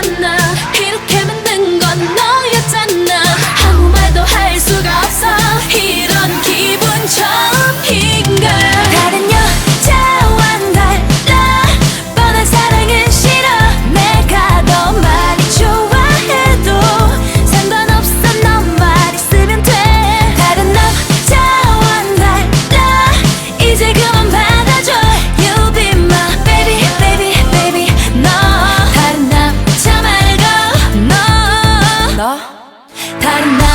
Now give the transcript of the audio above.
만나? guardar.